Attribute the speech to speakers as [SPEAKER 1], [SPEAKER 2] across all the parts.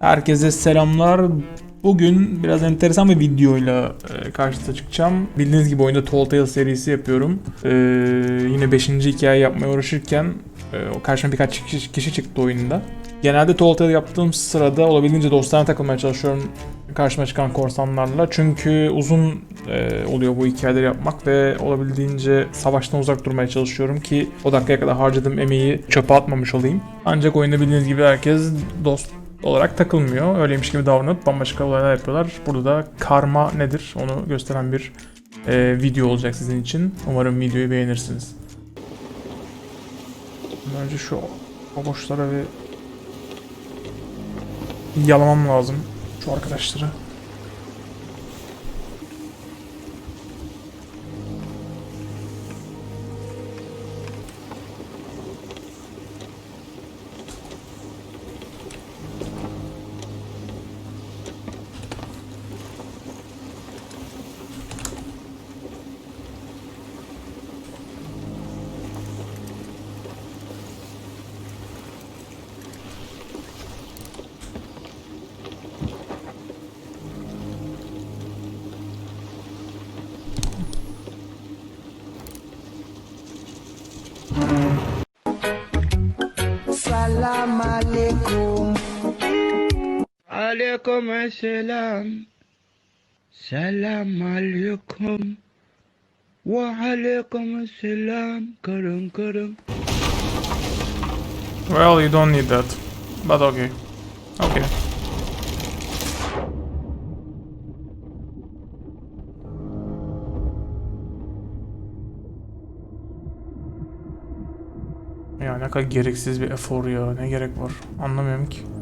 [SPEAKER 1] Herkese selamlar. Bugün biraz enteresan bir videoyla e, karşınıza çıkacağım. Bildiğiniz gibi oyunda Tall serisi yapıyorum. E, yine 5. hikaye yapmaya uğraşırken e, karşıma birkaç kişi, çıktı oyunda. Genelde Tall yaptığım sırada olabildiğince dostlarına takılmaya çalışıyorum karşıma çıkan korsanlarla. Çünkü uzun e, oluyor bu hikayeleri yapmak ve olabildiğince savaştan uzak durmaya çalışıyorum ki o dakikaya kadar harcadığım emeği çöpe atmamış olayım. Ancak oyunda bildiğiniz gibi herkes dost olarak takılmıyor. Öyleymiş gibi davranıp bambaşka olaylar yapıyorlar. Burada da karma nedir onu gösteren bir e, video olacak sizin için. Umarım videoyu beğenirsiniz. Önce şu boşlara bir yalamam lazım şu arkadaşları.
[SPEAKER 2] Aleyküm selam. Selam aleyküm. Ve aleyküm selam. Kırın kırın.
[SPEAKER 1] Well, you don't need that. But okay. Okay. Ya ne kadar gereksiz bir efor ya. Ne gerek var? Anlamıyorum ki.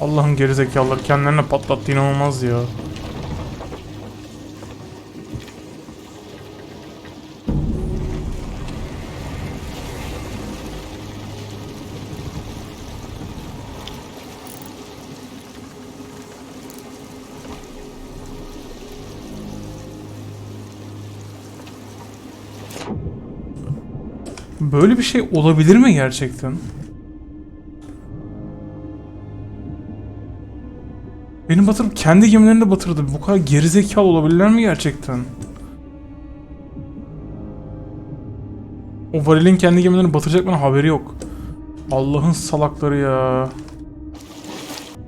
[SPEAKER 1] Allah'ın gerizekalıları kendilerine patlattı inanılmaz ya. Böyle bir şey olabilir mi gerçekten? Beni batırıp kendi gemilerini de batırdı. Bu kadar gerizekalı olabilirler mi gerçekten? O varilin kendi gemilerini batıracak bana haberi yok. Allah'ın salakları ya.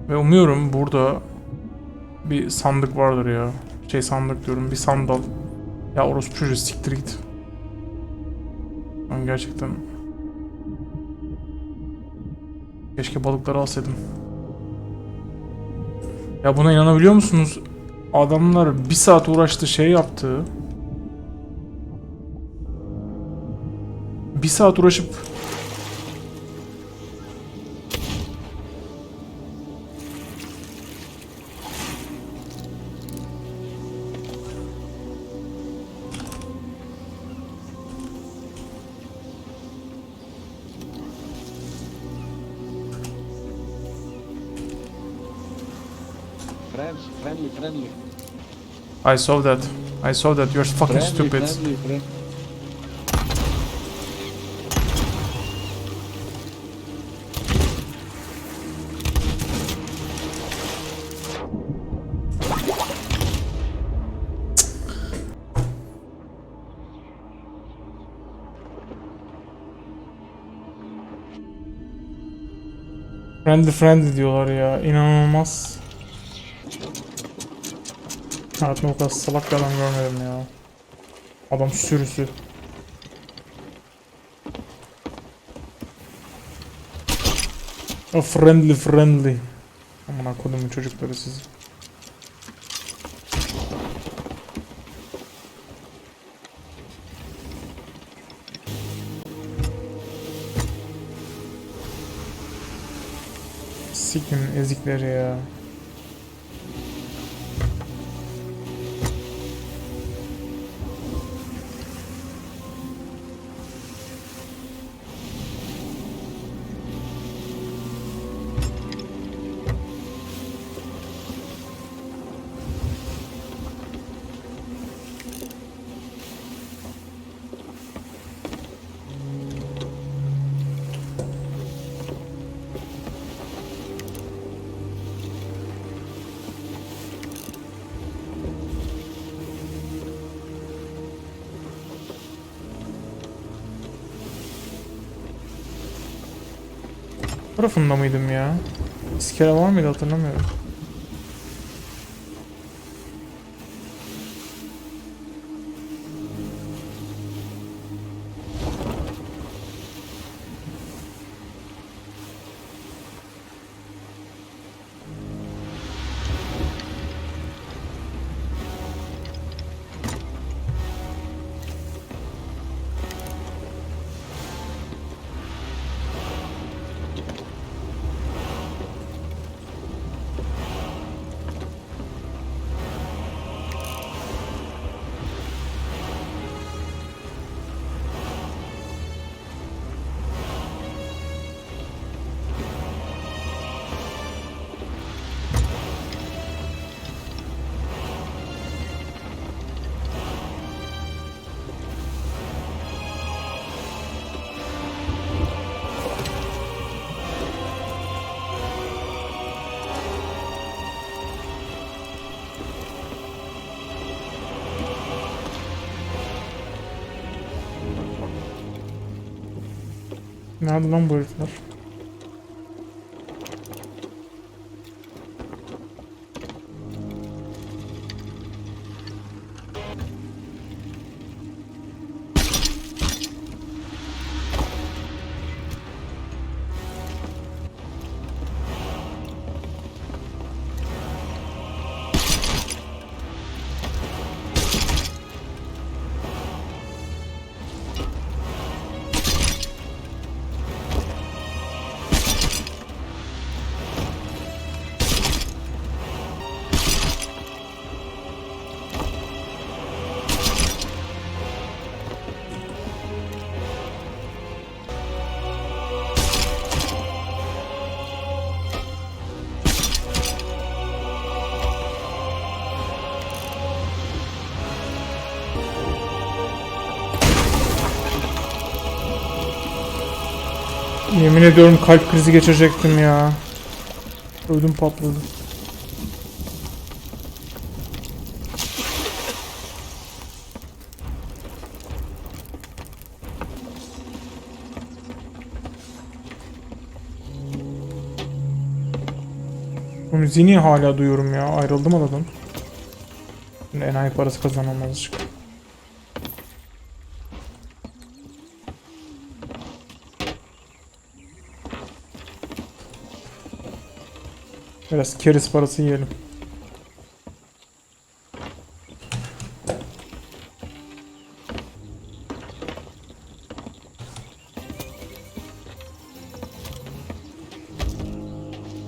[SPEAKER 1] Ve umuyorum burada bir sandık vardır ya. Şey sandık diyorum bir sandal. Ya orospu çocuğu siktir git. Ben gerçekten... Keşke balıkları alsaydım. Ya buna inanabiliyor musunuz? Adamlar bir saat uğraştı şey yaptı. Bir saat uğraşıp
[SPEAKER 3] Friends, friendly, friendly.
[SPEAKER 1] I saw that. I saw that. You're fucking
[SPEAKER 3] Friendly,
[SPEAKER 1] stupid.
[SPEAKER 3] friendly, friend.
[SPEAKER 1] Friendly friendly diyorlar ya. İnanılmaz. Hayatımda o kadar salak bir adam görmedim ya. Adam sürüsü. O friendly friendly. Aman kodumun çocukları sizi. Sikin ezikleri ya. Tarafında mıydım ya? İskele var mıydı hatırlamıyorum. Nerede lan bu herifler? Yemin ediyorum kalp krizi geçirecektim ya. Ödüm patladı. Bu müziği hala duyuyorum ya? Ayrıldım adadan. Şimdi enayi parası kazanmam azıcık. Biraz keriz parası yiyelim.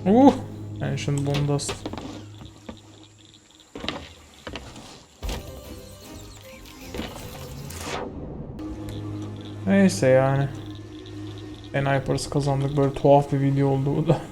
[SPEAKER 1] Uh! Ancient Bone. Neyse yani. Enayi parası kazandık. Böyle tuhaf bir video oldu bu da.